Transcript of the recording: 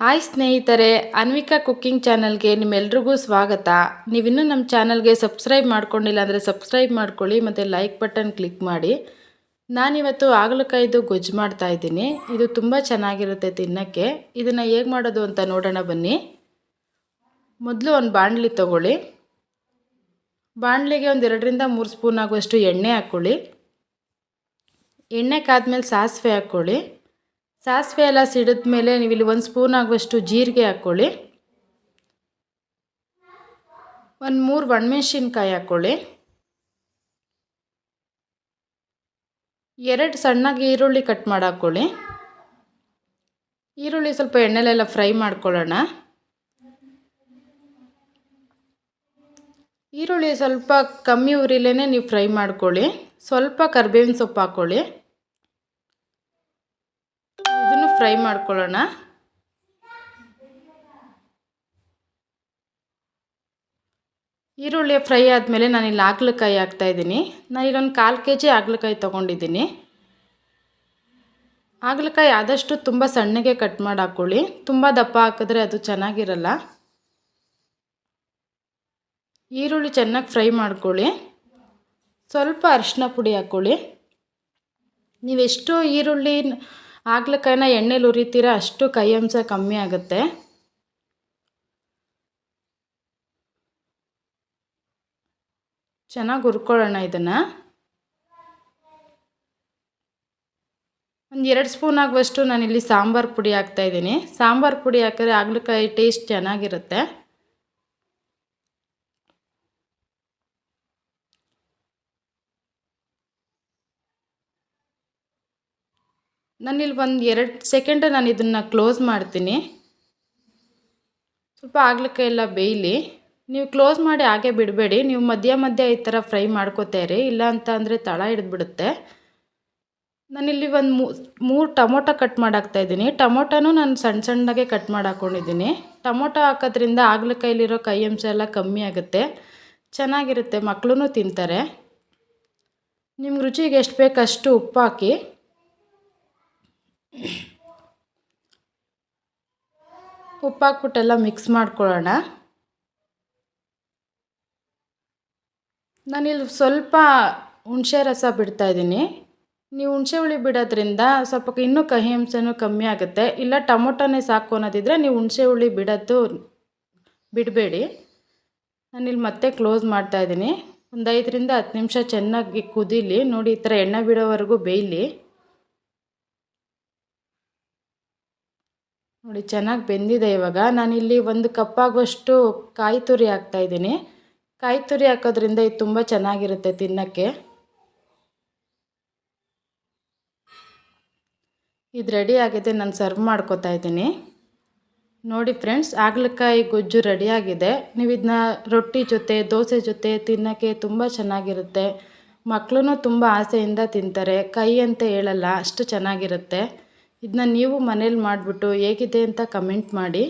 Hi ಸ್ನೇಹಿತರೆ, Anvika cooking ಚಾನಲ್ಗೆ ನಿಮ್ಮೆಲ್ರಿಗೂ ಸ್ವಾಗತ. ನೀವಿನ್ನೂ ನಮ್ಮ ಚಾನಲ್ಗೆ ಸಬ್ಸ್ಕ್ರೈಬ್ ಮಾಡ್ಕೊಂಡಿಲ್ಲ ಅಂದರೆ ಸಬ್ಸ್ಕ್ರೈಬ್ ಮಾಡ್ಕೊಳ್ಳಿ, ಮತ್ತು ಲೈಕ್ ಬಟನ್ ಕ್ಲಿಕ್ ಮಾಡಿ. ನಾನಿವತ್ತು ಆಗಲಕಾಯ್ದು ಗೊಜ್ಜು ಮಾಡ್ತಾ ಇದ್ದೀನಿ. ಇದು ತುಂಬ ಚೆನ್ನಾಗಿರುತ್ತೆ ತಿನ್ನೋಕ್ಕೆ. ಇದನ್ನು ಹೇಗೆ ಮಾಡೋದು ಅಂತ ನೋಡೋಣ ಬನ್ನಿ. ಮೊದಲು ಒಂದು ಬಾಣಲಿ ತೊಗೊಳ್ಳಿ. ಬಾಣಲಿಗೆ ಒಂದು ಎರಡರಿಂದ ಮೂರು ಸ್ಪೂನ್ ಆಗುವಷ್ಟು ಎಣ್ಣೆ ಹಾಕ್ಕೊಳ್ಳಿ. ಎಣ್ಣೆ ಕಾದ್ಮೇಲೆ ಸಾಸಿವೆ ಹಾಕ್ಕೊಳ್ಳಿ. ಸಾಸಿವೆ ಎಲ್ಲ ಸಿಡಿದ ಮೇಲೆ ನೀವು ಇಲ್ಲಿ ಒಂದು ಸ್ಪೂನ್ ಆಗುವಷ್ಟು ಜೀರಿಗೆ ಹಾಕ್ಕೊಳ್ಳಿ. ಒಂದು ಮೂರು ಒಣಮೆಣ್ಸಿನ್ಕಾಯಿ ಹಾಕ್ಕೊಳ್ಳಿ. ಎರಡು ಸಣ್ಣಗೆ ಈರುಳ್ಳಿ ಕಟ್ ಮಾಡಿ ಹಾಕ್ಕೊಳ್ಳಿ ಈರುಳ್ಳಿ ಸ್ವಲ್ಪ ಎಣ್ಣೆಲೆಲ್ಲ ಫ್ರೈ ಮಾಡ್ಕೊಳ್ಳೋಣ. ಈರುಳ್ಳಿ ಸ್ವಲ್ಪ ಕಮ್ಮಿ ಉರಿಲೇ ನೀವು ಫ್ರೈ ಮಾಡ್ಕೊಳ್ಳಿ. ಸ್ವಲ್ಪ ಕರ್ಬೇವಿನ ಸೊಪ್ಪು ಹಾಕ್ಕೊಳ್ಳಿ. ಫ್ರೈ ಮಾಡ್ಕೊಳ್ಳೋಣ. ಈರುಳ್ಳಿ ಫ್ರೈ ಆದಮೇಲೆ ನಾನಿಲ್ಲಿ ಹಾಗಲಕಾಯಿ ಹಾಕ್ತಾಯಿದ್ದೀನಿ ನಾನು ಇಲ್ಲೊಂದು ಕಾಲು ಕೆ ಜಿ ಹಾಗಲಕಾಯಿ ತೊಗೊಂಡಿದ್ದೀನಿ. ಹಾಗಲಕಾಯಿ ಆದಷ್ಟು ತುಂಬ ಸಣ್ಣಗೆ ಕಟ್ ಮಾಡಿ ಹಾಕ್ಕೊಳ್ಳಿ. ತುಂಬ ದಪ್ಪ ಹಾಕಿದ್ರೆ ಅದು ಚೆನ್ನಾಗಿರಲ್ಲ. ಈರುಳ್ಳಿ ಚೆನ್ನಾಗಿ ಫ್ರೈ ಮಾಡ್ಕೊಳ್ಳಿ. ಸ್ವಲ್ಪ ಅರಿಶಿನ ಪುಡಿ ಹಾಕ್ಕೊಳ್ಳಿ. ನೀವೆಷ್ಟು ಈರುಳ್ಳಿ ಹಾಗಲಕಾಯಿನ ಎಣ್ಣೆಲಿ ಉರಿತೀರ ಅಷ್ಟು ಕೈ ಅಂಶ ಕಮ್ಮಿ ಆಗುತ್ತೆ. ಚೆನ್ನಾಗಿ ಹುರ್ಕೊಳ್ಳೋಣ ಇದನ್ನು. ಒಂದು ಎರಡು ಸ್ಪೂನ್ ಆಗುವಷ್ಟು ನಾನಿಲ್ಲಿ ಸಾಂಬಾರು ಪುಡಿ ಹಾಕ್ತಾಯಿದ್ದೀನಿ ಸಾಂಬಾರು ಪುಡಿ ಹಾಕಿದ್ರೆ ಹಾಗಲಕಾಯಿ ಟೇಸ್ಟ್ ಚೆನ್ನಾಗಿರುತ್ತೆ. ನಾನಿಲ್ಲಿ ಒಂದು ಎರಡು ಸೆಕೆಂಡ್ ನಾನು ಇದನ್ನು ಕ್ಲೋಸ್ ಮಾಡ್ತೀನಿ. ಸ್ವಲ್ಪ ಆಗ್ಲಿಕ್ಕೆ ಎಲ್ಲ ಬೇಯಲಿ. ನೀವು ಕ್ಲೋಸ್ ಮಾಡಿ ಹಾಗೆ ಬಿಡಬೇಡಿ. ನೀವು ಮಧ್ಯ ಮಧ್ಯ ಈ ಥರ ಫ್ರೈ ಮಾಡ್ಕೋತಾರೆ ಇಲ್ಲ ಅಂತ ಅಂದರೆ ತಳ ಹಿಡಿದ್ಬಿಡುತ್ತೆ. ನಾನಿಲ್ಲಿ ಒಂದು ಮೂರು ಟೊಮೊಟೊ ಕಟ್ ಮಾಡಾಕ್ತಾ ಇದ್ದೀನಿ. ಟೊಮೊಟೊನೂ ನಾನು ಸಣ್ಣ ಸಣ್ಣಗೆ ಕಟ್ ಮಾಡಿ ಹಾಕ್ಕೊಂಡಿದ್ದೀನಿ ಟೊಮೊಟೊ ಹಾಕೋದ್ರಿಂದ ಆಗ್ಲಕಾಯಿಲಿರೋ ಕೈ ಅಂಶ ಎಲ್ಲ ಕಮ್ಮಿ ಆಗುತ್ತೆ. ಚೆನ್ನಾಗಿರುತ್ತೆ. ಮಕ್ಕಳೂ ತಿಂತಾರೆ. ನಿಮ್ಗೆ ರುಚಿಗೆ ಎಷ್ಟು ಬೇಕಷ್ಟು ಉಪ್ಪು ಹಾಕಿ. ಉಪ್ಪು ಹಾಕ್ಬಿಟ್ಟೆಲ್ಲ ಮಿಕ್ಸ್ ಮಾಡ್ಕೊಳ್ಳೋಣ. ನಾನಿಲ್ಲಿ ಸ್ವಲ್ಪ ಹುಣಸೆ ರಸ ಬಿಡ್ತಾಯಿದ್ದೀನಿ ನೀವು ಹುಣಸೆ ಹುಳಿ ಬಿಡೋದ್ರಿಂದ ಸ್ವಲ್ಪ ಇನ್ನೂ ಕಹಿ ಅಂಶನೂ ಕಮ್ಮಿ ಆಗುತ್ತೆ. ಇಲ್ಲ ಟೊಮೊಟೊನೇ ಸಾಕು ಅನ್ನೋದಿದ್ರೆ ನೀವು ಹುಣಸೆ ಹುಳಿ ಬಿಡೋದು ಬಿಡಬೇಡಿ. ನಾನಿಲ್ಲಿ ಮತ್ತೆ ಕ್ಲೋಸ್ ಮಾಡ್ತಾಯಿದ್ದೀನಿ ಒಂದು ಐದರಿಂದ ಹತ್ತು ನಿಮಿಷ ಚೆನ್ನಾಗಿ ಕುದೀಲಿ. ನೋಡಿ ಈ ಥರ ಎಣ್ಣೆ ಬಿಡೋವರೆಗೂ ಬೇಯಲಿ. ನೋಡಿ, ಚೆನ್ನಾಗಿ ಬೆಂದಿದೆ ಇವಾಗ. ನಾನಿಲ್ಲಿ ಒಂದು ಕಪ್ಪಾಗುವಷ್ಟು ಕಾಯಿ ತುರಿ ಹಾಕ್ತಾಯಿದ್ದೀನಿ ಕಾಯಿ ತುರಿ ಹಾಕೋದ್ರಿಂದ ಇದು ತುಂಬ ಚೆನ್ನಾಗಿರುತ್ತೆ ತಿನ್ನೋಕ್ಕೆ. ಇದು ರೆಡಿ ಆಗಿದೆ, ನಾನು ಸರ್ವ್ ಮಾಡ್ಕೋತಾ ಇದ್ದೀನಿ. ನೋಡಿ ಫ್ರೆಂಡ್ಸ್ ಆಗ್ಲಕಾಯಿ ಗೊಜ್ಜು ರೆಡಿಯಾಗಿದೆ ನೀವು ಇದನ್ನ ರೊಟ್ಟಿ ಜೊತೆ, ದೋಸೆ ಜೊತೆ ತಿನ್ನೋಕ್ಕೆ ತುಂಬ ಚೆನ್ನಾಗಿರುತ್ತೆ. ಮಕ್ಕಳೂ ತುಂಬ ಆಸೆಯಿಂದ ತಿಂತಾರೆ. ಕೈ ಅಂತ ಹೇಳಲ್ಲ, ಅಷ್ಟು ಚೆನ್ನಾಗಿರುತ್ತೆ. ಇದನ್ನ ನೀವು ಮನೇಲಿ ಮಾಡಿಬಿಟ್ಟು ಹೇಗಿದೆ ಅಂತ ಕಮೆಂಟ್ ಮಾಡಿ.